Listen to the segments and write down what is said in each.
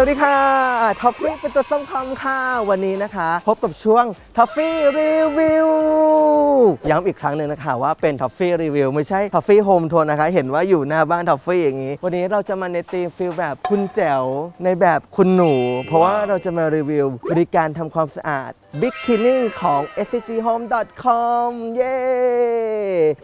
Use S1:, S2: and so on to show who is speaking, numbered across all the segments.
S1: สวัสดีค่ะท็อฟฟี่เป็นตัวส้มคำค่ะ วันนี้นะคะ พบกับช่วงท็อฟฟี่รีวิว ย้ำอีกครั้งหนึ่งนะคะว่าเป็นท็อฟฟี่รีวิวไม่ใช่ท็อฟฟี่โฮมทัวร์นะคะ เห็นว่าอยู่หน้าบ้านท็อฟฟี่อย่างนี้ วันนี้เราจะมาในธีมฟิลแบบคุณแจ๋วในแบบคุณหนู เพราะว่าเราจะมารีวิวบริการทำความสะอาด Big Cleaning ของ scghome.com เย้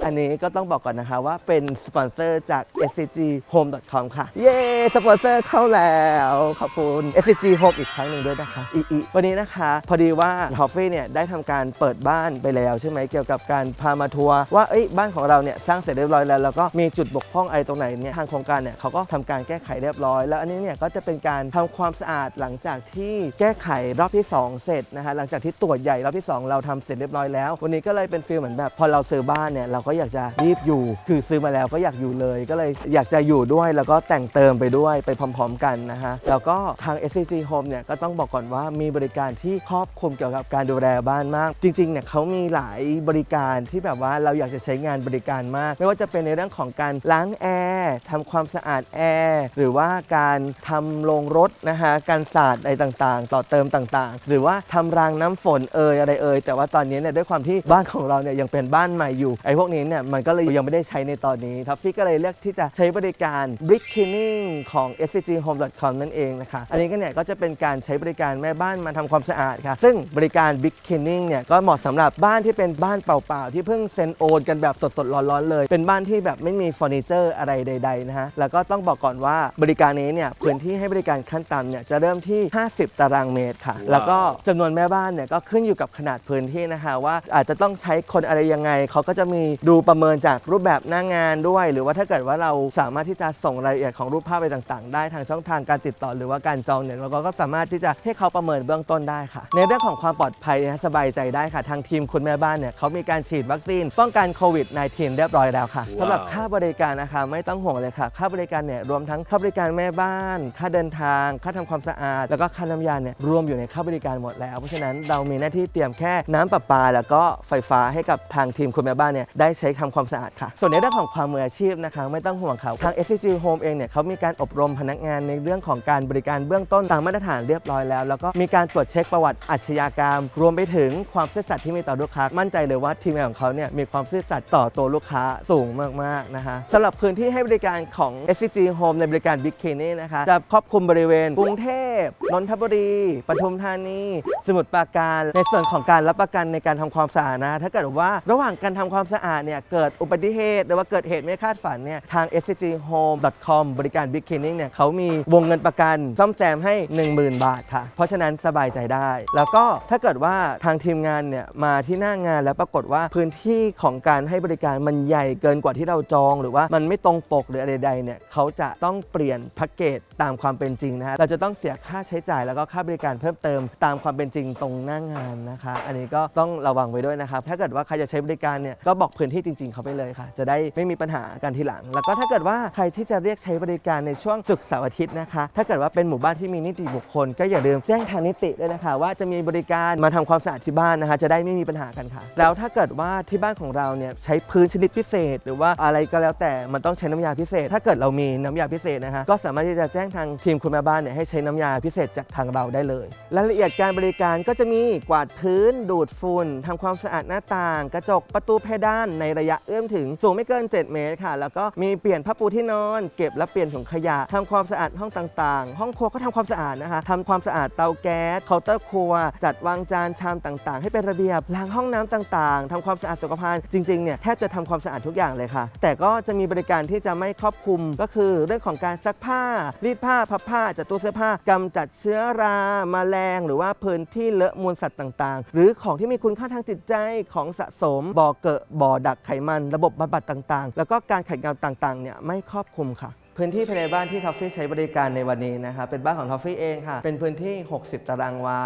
S1: อันนี้ก็ต้องบอกก่อนนะคะว่าเป็นสปอนเซอร์จาก scghome.com ค่ะ เย้ สปอนเซอร์เข้าแล้ว ขอบคุณ scg home อีกครั้งหนึ่งด้วยนะคะอีอีวันนี้นะคะ พอดีว่า t o f f ฟี่เนี่ยได้ทำการเปิดบ้านไปแล้วใช่ไหมเกี่ยวกับการพามาทัวร์ว่าเอ้ยบ้านของเราเนี่ยสร้างเสร็จเรียบร้อยแล้วแล้วก็มีจุดบกพร่องอะไรตรงไหนเนี่ยทางโครงการเนี่ยเขาก็ทำการแก้ไขเรียบร้อย แล้วอันนี้เนี่ยก็จะเป็นการทำความสะอาดหลังจากที่แก้ไขรอบที่ 2 เสร็จนะคะหลังจากที่ตรวจใหญ่รอบที่ 2 เราทำเสร็จเรียบร้อยแล้ว วันนี้ก็เลยเป็นฟีลเหมือนแบบพอเราซื้อบ้านเนี่ยเราก็อยากจะรีบอยู่ คือซื้อมาแล้วก็อยากอยู่เลย ก็เลยอยากจะอยู่ด้วยแล้วก็แต่งเติมไปด้วยไปพร้อม ๆ กันนะฮะแล้วก็ทาง SCG Home เนี่ยก็ต้องบอกก่อนว่ามีบริการที่ครอบคลุมเกี่ยวกับการดูแลบ้านมาก จริงๆเนี่ยเขามีหลายบริการที่แบบว่าเราอยากจะใช้งานบริการมาก ไม่ว่าจะเป็นในเรื่องของการล้างแอร์ทำความสะอาดแอร์หรือว่าการทำโรงรถนะฮะการสาดอะไรต่างๆ ต่อเติมต่างๆ หรือว่าทำรางน้ำฝนเอยอะไรเอยแต่ว่าตอนนี้เนี่ยด้วยความที่บ้านของเราเนี่ยยังเป็นบ้านใหม่อยู่ไอ้พวกนี้เนี่ยมันก็เลยยังไม่ได้ใช้ในตอนนี้ทัฟฟี่ก็เลยเลือกที่จะใช้บริการ Brick Cleaning ของ scghome.com นั่นเองนะคะอันนี้ก็เนี่ยก็จะเป็นการใช้บริการแม่บ้านมาทำความสะอาดค่ะซึ่งบริการ Brick Cleaning เนี่ยก็เหมาะสำหรับบ้านที่เป็นบ้านเปล่าๆ ที่เพิ่งเซ็นโอนกันแบบสดๆ ร้อนๆ เลย เป็นบ้านที่แบบไม่มีเฟอร์นิเจอร์อะไรใด ๆ นะฮะ แล้วก็ต้องบอกก่อนว่าบริการนี้เนี่ยพื้นที่ให้บริการขั้นต่ำเนี่ยจะเริ่มที่ 50 ตารางเมตรค่ะ แล้วก็จำนวนแม่บ้านเนี่ยก็ขึ้นอยู่กับขนาดพื้นที่นะคะว่าอาจจะต้องใช้คนอะไรยังไง เขาก็จะมีดูประเมินจากรูปแบบหน้างานด้วย หรือว่าถ้าเกิดว่าเราสามารถที่จะส่งรายละเอียดของรูปภาพไปต่างๆ ได้ทางช่องทางการติดต่อหรือว่าการจองเนี่ยเราก็สามารถที่จะให้เขาประเมินเบื้องต้นได้ค่ะ ในเรื่องของความปลอดภัยนะสบายใจได้ค่ะ ทางทีมคุณแม่บ้านเนี่ยเขามีการฉีดวัคซีน ป้องกันโควิด -19 เรียบร้อยแล้วค่ะสำหรับค่าบริการนะคะไม่ต้องห่วงเลยค่ะ ค่าบริการเนี่ยรวมทั้งค่าบริการแม่บ้าน ค่าเดินทาง ค่าทำความสะอาด แล้วก็ค่าน้ำยาเนี่ยรวมอยู่ในค่าบริการหมดแล้ว เพราะฉะนั้นเรามีหน้าที่เตรียมแค่น้ำประปา แล้วก็ไฟฟ้าให้กับทางทีมคุณแม่บ้านเนี่ยได้ใช้ทำความสะอาดค่ะ ส่วนในเรื่องของความมืออาชีพนะคะไม่ต้องห่วงค่ะทาง SCG Home เองเนี่ยเขามีการอบรมพนักงานในเรื่องของการบริการเบื้องต้นตามมาตรฐานเรียบร้อยแล้ว แล้วก็มีการตรวจเช็คประวัติอาชญากรรม รวมไปถึงความซื่อสัตย์ที่มีต่อลูกค้ามั่นใจเลยว่าทีมงานของเขาเนี่ยมีความซื่อสัตย์ต่อตัวลูกค้าสูงมากๆนะคะสำหรับพื้นที่ให้บริการของ SCG Home ในบริการ Big k นี่นะคะจะครอบคลุมบริเวณกรุงเทพนนทบุรีปทุมธานี สมุทรปราการ ในส่วนของการรับประกันในการทำความสะอาดนะถ้าเกิดว่าระหว่างการทำความสะอาดเนี่ยเกิดอุบัติเหตุหรือว่าเกิดเหตุไม่คาดฝันเนี่ยทาง scghome.com บริการ Big Cleaning เนี่ยเขามีวงเงินประกันซ่อมแซมให้ 10,000 บาทค่ะ เพราะฉะนั้นสบายใจได้ แล้วก็ถ้าเกิดว่าทางทีมงานเนี่ยมาที่หน้างานแล้วปรากฏว่าพื้นที่ของการให้บริการมันใหญ่เกินกว่าที่เราจอง หรือว่ามันไม่ตรงปกหรืออะไรใดเนี่ยเขาจะต้องเปลี่ยนแพ็กเกจตามความเป็นจริงนะฮะเราจะต้องเสียค่าใช้จ่ายแล้วก็ค่าบริการเพิ่มเติมตามความเป็นจริงตรงหน้างานนะคะ อันนี้ก็ต้องระวังไว้ด้วยนะครับ ถ้าเกิดว่าใครจะใช้บริการเนี่ยก็บอกพื้นที่จริง ๆเขาไปเลยค่ะ จะได้ไม่มีปัญหากันทีหลัง แล้วก็ถ้าเกิดว่าใครที่จะเรียกใช้บริการในช่วงศุกร์เสาร์อาทิตย์นะคะ ถ้าเกิดว่าเป็นหมู่บ้านที่มีนิติบุคคล ก็อย่าลืมแจ้งทางนิติด้วยนะคะ ว่าจะมีบริการมาทำความสะอาดที่บ้านนะคะ จะได้ไม่มีปัญหากันค่ะ แล้วถ้าาเกิดว่าที่บ้านของเราเนี่ยใช้พื้นชนิดพิเศษ หรือว่าอะไรก็แล้วแต่มันต้องใช้น้ำยาพิเศษ ถ้าเกิดเรามีน้ำยาพิเศษนะคะก็สามารถที่จะแจ้งทางทีมคุณแม่บ้านเนี่ยให้ใช้น้ำยาพิเศษจากทางเราได้เลยรายละเอียดการบริการก็จะมีกวาดพื้น ดูดฝุ่นทำความสะอาดหน้าต่าง กระจกประตูเพดานในระยะเอื้อมถึงสูงไม่เกิน 7 เมตรค่ะ แล้วก็มีเปลี่ยนผ้าปูที่นอน เก็บและเปลี่ยนถุงขยะทำความสะอาดห้องต่างๆ ห้องครัวก็ทำความสะอาดนะคะทำความสะอาดเตาแก๊สเคาน์เตอร์ครัว จัดวางจานชามต่างๆ ให้เป็นระเบียบล้างห้องน้ำต่างๆทำความสะอาดสุขภัณฑ์จริงๆเนี่ยแทบจะทำความสะอาดทุกอย่างเลยค่ะ แต่ก็จะมีบริการที่จะไม่ครอบคลุมก็คือเรื่องของการซักผ้า รีดผ้าพับผ้าจัดตู้เสื้อผ้ากำจัดเชื้อราแมลง หรือว่าพื้นที่เลอะมูลสัตว์ต่างๆ หรือของที่มีคุณค่าทางจิตใจของสะสมบ่อเกะบ่อดักไขมัน ระบบบำบัดต่างๆ แล้วก็การขัดเกลาต่างๆเนี่ยไม่ครอบคลุมค่ะ พื้นที่ภายในบ้านที่ทอฟฟี่ใช้บริการในวันนี้นะคะเป็นบ้านของทอฟฟี่เองค่ะ เป็นพื้นที่ 60 ตารางวา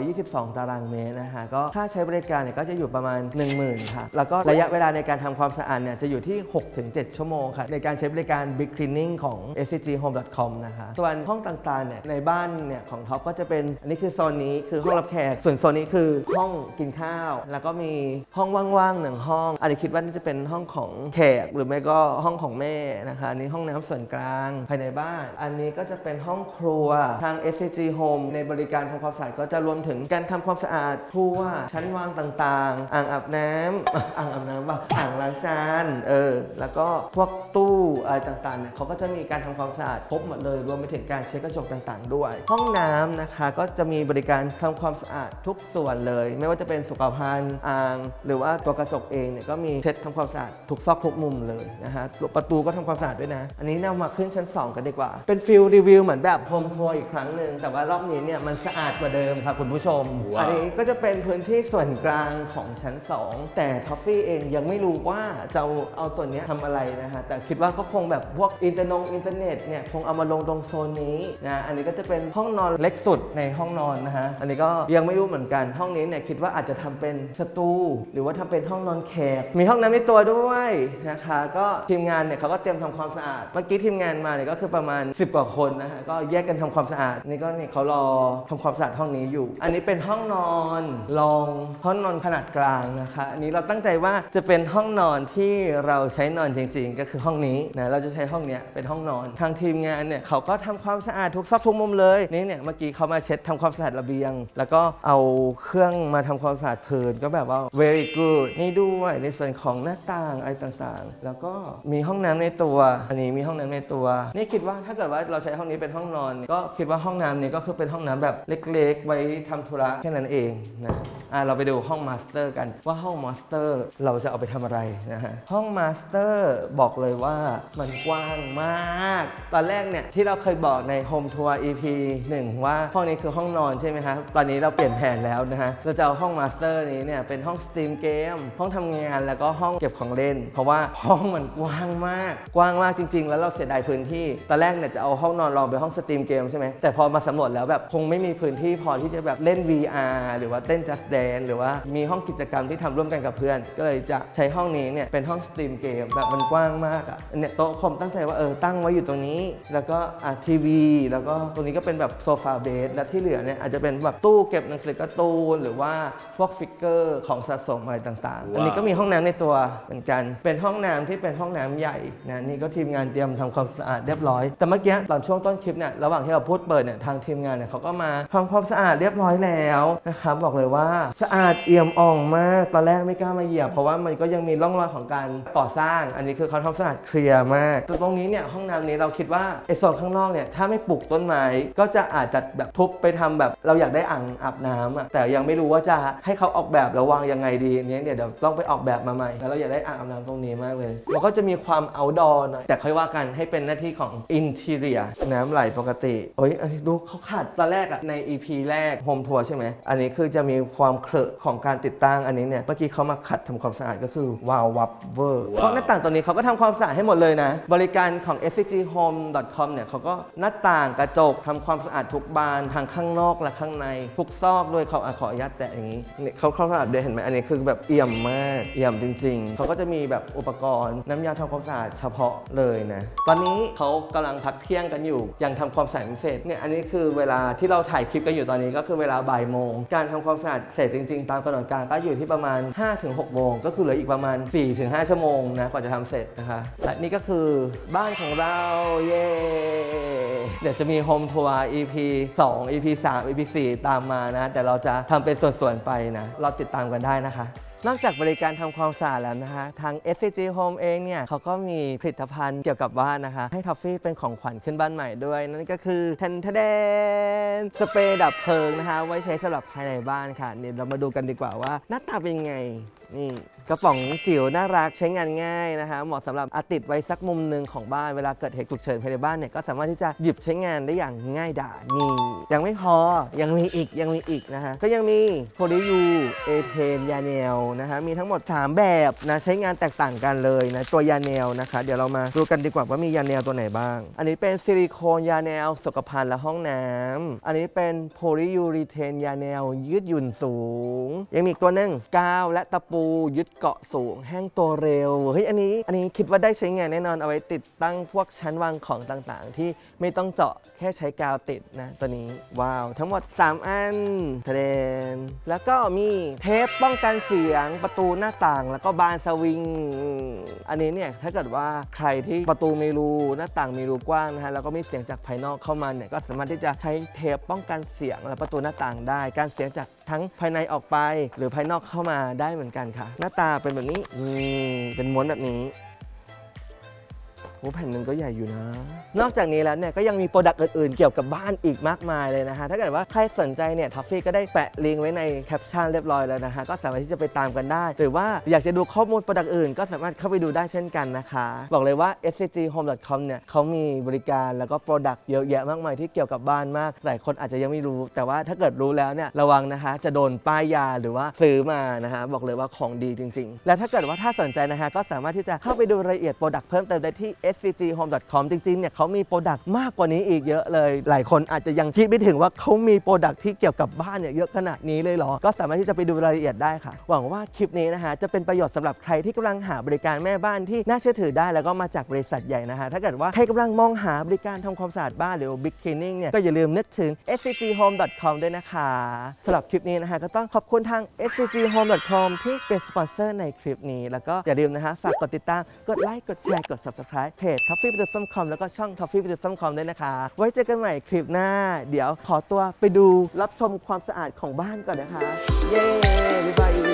S1: 222 ตารางเมตรนะคะก็ค่าใช้บริการเนี่ยก็จะอยู่ประมาณ 10,000ค่ะ แล้วก็ระยะเวลาในการทำความสะอาดเนี่ยจะอยู่ที่ 6-7 ชั่วโมงค่ะ ในการใช้บริการ Big Cleaning ของ scghome.com นะคะส่วนห้องต่างๆเนี่ยในบ้านเนี่ยของท็อปก็จะเป็นอันนี้คือโซนนี้คือห้องรับแขกส่วนโซนนี้คือห้องกินข้าว แล้วก็มีห้องว่างๆหนึ่งห้องอันนี้คิดว่าน่าจะเป็นห้องของแขกหรือไม่ก็ห้องของแม่นะคะนนี้ห้องน้ำส่วนกลางภายในบ้าน อันนี้ก็จะเป็นห้องครัวทาง SCG Home ในบริการทำความสะอาดก็จะรวมถึงการทำความสะอาดครัวชั้นวางต่างๆ อ่างอาบน้ำอ่างอาบน้ำว่าอ่างล้างจานเออแล้วก็พวกตู้ อะไรต่างๆเนี่ยเขาก็จะมีการทำความสะอาดครบหมดเลยรวมไปถึงการเช็ดกระจกต่างๆ ด้วย ห้องน้ำนะคะก็จะมีบริการทำความสะอาดทุกส่วนเลย ไม่ว่าจะเป็นสุขภัณฑ์อ่าง หรือว่าตัวกระจกเองเนี่ยก็มีเช็ดทำความสะอาดทุกซอกทุกมุมเลยนะฮะประตูก็ทำความสะอาดด้วยนะ อันนี้เรามาขึ้นชั้น 2 กันดีกว่า เป็นฟิลรีวิวเหมือนแบบโฮมทัวร์อีกครั้งหนึ่งแต่ว่ารอบนี้เนี่ยมันสะอาดกว่าเดิมค่ะคุณผู้ชม
S2: ว้าว
S1: อันนี้ก็จะเป็นพื้นที่ส่วนกลางของชั้น 2 แต่ท็อฟฟี่เองยังไม่รู้ว่าจะเอาเอาส่วนเนี้ยทำอะไรนะฮะแต่คิดว่าก็คงแบบพวกอินเทอร์นงอินเทอร์เน็ตเนี่ยคงเอามาลงตรงโซนนี้นะอันนี้ก็จะเป็นห้องนอนเล็กสุดในห้องนอนนะฮะอันนี้ก็ยังไม่รู้เหมือนกันห้องนี้เนี่ยคิดว่าอาจจะทำเป็นสตูหรือว่าทำเป็นห้องนอนแขกมีห้องน้ำในตัวด้วยนะคะ ก็ทีมงานเนี่ยเขาก็เตรียมทำความสะอาด เมื่อกี้ทีมงานมาเนี่ยก็คือประมาณ 10 กว่าคนนะฮะก็แยกกันทำความสะอาดนี่ก็เนี่ยเขารอทำความสะอาดห้องนี้อยู่ อันนี้เป็นห้องนอนรองห้องนอนขนาดกลางนะคะ อันนี้เราตั้งใจว่าจะเป็นห้องนอนที่เราใช้นอนจริง ๆ ก็คือห้องนี้นะเราจะใช้ห้องเนี้ยเป็นห้องนอน ทางทีมงานเนี่ยเขาก็ทำความสะอาดทุกซอกทุกมุมเลยนี่เนี่ยเมื่อกี้เขามาเช็ดทำความสะอาดระเบียง แล้วก็เอาเครื่องมาทำความสะอาดพื้นก็แบบว่า very good นี่ด้วยในส่วนของหน้าต่างอะไรต่างๆ แล้วก็มีห้องน้ำในตัว อันนี้มีห้องน้ำในตัว นี่คิดว่าถ้าเกิดว่าเราใช้ห้องนี้เป็นห้องนอน ก็คิดว่าห้องน้ำนี้ก็คือเป็นห้องน้ำแบบเล็กๆ ไว้ทำธุระแค่นั้นเองนะอะเราไปดูห้องมาสเตอร์กันว่าห้องมาสเตอร์เราจะเอาไปทำอะไรนะฮะห้องมาสเตอร์บอกเลยว่ามันกว้างมาก ตอนแรกเนี่ยที่เราเคยบอกในโฮมทัวร์ EP 1 ว่าห้องนี้คือห้องนอนใช่ไหมครับตอนนี้เราเปลี่ยนแผนแล้วนะฮะเราจะเอาห้องมาสเตอร์นี้เนี่ยเป็นห้องสตรีมเกมห้องทำงานแล้วก็ห้องเก็บของเล่น เพราะว่าห้องมันกว้างมาก กว้างมากจริง ๆ แล้วเราเสียดายพื้นที่ ตอนแรกเนี่ยจะเอาห้องนอนรองเป็นห้องสตรีมเกมใช่ไหมแต่พอมาสำรวจแล้วแบบคงไม่มีพื้นที่พอที่จะแบบเล่น VR หรือว่าเต้น Just Dance หรือว่ามีห้องกิจกรรมที่ทำร่วมกันกับเพื่อน ก็เลยจะใช้ห้องนี้เนี่ยเป็นห้องสตรีมเกมแบบมันกว้างมากอะ่ะเนี่ยโต๊ะคอมตั้งใจว่าเออตั้งไว้อยู่ตรงนี้ แล้วก็อะทีวี แล้วก็ตรงนี้ก็เป็นแบบโซฟาเบสและที่เหลือเนี่ยอาจจะเป็นแบบตู้เก็บหนังสือการ์ตูนหรือว่าพวกฟิกเกอร์ของสะสมอะไรต่างๆ อันนี้ก็มีห้องน้ำในตัวเหมือนกัน เป็นห้องน้ำที่เป็นห้องน้ำใหญ่นะนี่ก็ทีมงานเตรียมทำความสะอาดเรียบร้อย แต่เมื่อกี้ตอนช่วงต้นคลิปเนี่ยระหว่างที่เราพูดเปิดเนี่ยทางทีมงานเนี่ยเขาก็มาทำความสะอาดเรียบร้อยแล้วนะครับบอกเลยว่าสะอาดเอี่ยมอ่องมากตอนแรกไม่กล้ามาเหยียบเพราะว่ามันก็ยังมีร่องรอยของการก่อสร้าง อันนี้คือเขาทำสะอาดเคลียร์มากตรงนี้เนี่ยห้องน้ำนี้เราคิดว่าไอ้โซนข้างนอกเนี่ยถ้าไม่ปลูกต้นไม้ก็จะอาจจะแบบทุบไปทำแบบเราอยากได้อ่างอาบน้ำอะแต่ยังไม่รู้ว่าจะให้เขาออกแบบแล้ววางยังไงดีอันนี้เดี๋ยเดี๋ยวต้องไปออกแบบมาใหม่แล้วเราอยากได้อ่างอาบน้ำตรงนี้มากเลยมันก็จะมีความ outdoor หน่อยแต่ค่อยว่ากันให้เป็นหน้าที่ของ interior น้ำไหลปกติโอ้ยอันนี้ดูเขาขัดตอนแรกอะใน EP แรก home tour ใช่ไหมอันนี้คือจะมีความเคลอะของการติดตั้งอันนี้เนี่ยเมื่อกี้เขามาขัดทำความสะอาดก็คือวาววับเวอร์เพราะหน้าต่างตัวนี้เขาก็ทำความสะอาดให้หมดเลยนะ บริการของ scghome.com เนี่ยเขาก็หน้าต่างกระจกทำความสะอาดทุกบานทางข้างนอกและข้างใน ทุกซอกด้วยเขาขออนุญาตแตะอย่างนี้เนี่ยเขาเขาสะอาดด้วยเห็นไหมอันนี้คือแบบเอี่ยมมากเอี่ยมจริง ๆ เขาก็จะมีแบบอุปกรณ์ น้ำยาทำความสะอาดเฉพาะเลยนะตอนนี้เขากำลังพักเที่ยงกันอยู่ยังทำความสะอาดเสร็จเนี่ยอันนี้คือเวลาที่เราถ่ายคลิปกันอยู่ตอนนี้ก็คือเวลาบ่ายโมงการทำความสะอาดเสร็จจริง ๆ ตามกำหนดการก็อยู่ที่ประมาณ 5-6โมงก็คือเหลืออีกประมาณ 4-5 ชั่วโมงนะกว่าจะทำเสร็จนะคะนี่ก็คือบ้านของเราเย้เดี๋ยวจะมีโฮมทัวร์ EP 2 EP 3 EP 4 ตามมานะ แต่เราจะทำเป็นส่วนๆไปนะ เราติดตามกันได้นะคะนอกจากบริการทำความสะอาดแล้วนะคะทาง SCG Home เองเนี่ยเขาก็มีผลิตภัณฑ์เกี่ยวกับบ้านนะคะ ให้ท็อฟฟี่เป็นของขวัญขึ้นบ้านใหม่ด้วย นั่นก็คือแทนทเดนสเปรย์ดับเพลิงนะคะ ไว้ใช้สำหรับภายในบ้านค่ะเนี่ยเรามาดูกันดีกว่าว่าหน้าตาเป็นยังไง นี่กระป๋องจิ๋วน่ารักใช้งานง่ายนะคะเหมาะสำหรับอติดไว้สักมุมหนึ่งของบ้านเวลาเกิดเหตุฉุกเฉินภายในบ้านเนี่ยก็สามารถที่จะหยิบใช้งานได้อย่างง่ายดายนี่ยังไม่พอยังมีอีกยังมีอีกนะคะก็ยังมีโพลิยูเอเทนยาเนลนะคะมีทั้งหมด 3 แบบนะใช้งานแตกต่างกันเลยนะตัวยาเนลนะคะ เดี๋ยวเรามาดูกันดีกว่าว่ามียาเนลตัวไหนบ้าง อันนี้เป็นซิลิโคนยาเนลสุขภัณฑ์และห้องน้ำอันนี้เป็นโพลิยูรีเทนยาเนลยืดหยุ่นสูง ยังมีอีกตัวหนึ่งกาวและตะปููยึดเกาะสูง แห้งตัวเร็วเฮ้ยอันนี้อันนี้คิดว่าได้ใช้งานแน่นอนเอาไว้ติดตั้งพวกชั้นวางของต่างๆ ที่ไม่ต้องเจาะแค่ใช้กาวติดนะตัวนี้ว้าวทั้งหมด 3 อันทะเดนแล้วก็มีเทปป้องกันเสียงประตูหน้าต่าง แล้วก็บานสวิง อันนี้เนี่ยถ้าเกิดว่าใครที่ประตูมีรูหน้าต่างมีรูกว้างนะฮะแล้วก็มีเสียงจากภายนอกเข้ามาเนี่ยก็สามารถที่จะใช้เทปป้องกันเสียงและประตูหน้าต่างได้ การเสียงจากทั้งภายในออกไป หรือภายนอกเข้ามาได้เหมือนกันค่ะ หน้าตาเป็นแบบนี้อืมเป็นม้วนแบบนี้ โอ้แผ่นหนึ่งก็ใหญ่อยู่นะ นอกจากนี้แล้วเนี่ยก็ยังมีโปรดักต์อื่นๆ เกี่ยวกับบ้านอีกมากมายเลยนะคะถ้าเกิดว่าใครสนใจเนี่ยทัฟฟี่ก็ได้แปะลิงก์ไว้ในแคปชั่นเรียบร้อยแล้วนะคะก็สามารถที่จะไปตามกันได้ หรือว่าอยากจะดูข้อมูลโปรดักต์อื่น ก็สามารถเข้าไปดูได้เช่นกันนะคะ บอกเลยว่า scghome.com เนี่ยเขามีบริการแล้วก็โปรดักต์เยอะแยะมากมายที่เกี่ยวกับบ้านมาก หลายคนอาจจะยังไม่รู้ แต่ว่าถ้าเกิดรู้แล้วเนี่ยระวังนะคะ จะโดนป้ายยาหรือว่าซื้อมานะคะบอกเลยว่าของดีจริง ๆ และถ้าเกิดว่าถ้าสนใจนะคะก็สามารถที่จะเข้าไปดูรายละเอียดโปรดักต์เพิ่มเติมได้ที่ scghome.com จริงๆเนี่ยเขามีโปรดักต์มากกว่านี้อีกเยอะเลย หลายคนอาจจะยังคิดไม่ถึงว่าเขามีโปรดักต์ที่เกี่ยวกับบ้านเนี่ยเยอะขนาดนี้เลยเหรอ ก็สามารถที่จะไปดูรายละเอียดได้ค่ะ หวังว่าคลิปนี้นะคะจะเป็นประโยชน์สำหรับใครที่กำลังหาบริการแม่บ้านที่น่าเชื่อถือได้แล้วก็มาจากบริษัทใหญ่นะคะถ้าเกิดว่าใครกำลังมองหาบริการทำความสะอาดบ้านหรือ Big Cleaning เนี่ยก็อย่าลืมนึกถึง scghome.com ด้วยนะคะสำหรับคลิปนี้นะคะก็ต้องขอบคุณทาง scghome.com ที่เป็นสปอนเซอร์ในคลิปนี้ แล้วก็อย่าลืมนะคะฝากกดติดตามกดไลค์กดแชร์กด subscribe เพจ Toffee p e t e r s o n c o m แล้วก็ช่อง Toffee p e t e r s o n c o m ด้วยนะคะ ไว้เจอกันใหม่คลิปหน้า เดี๋ยวขอตัวไปดูรับชมความสะอาดของบ้านก่อนนะคะ เย้บ๊ายบาย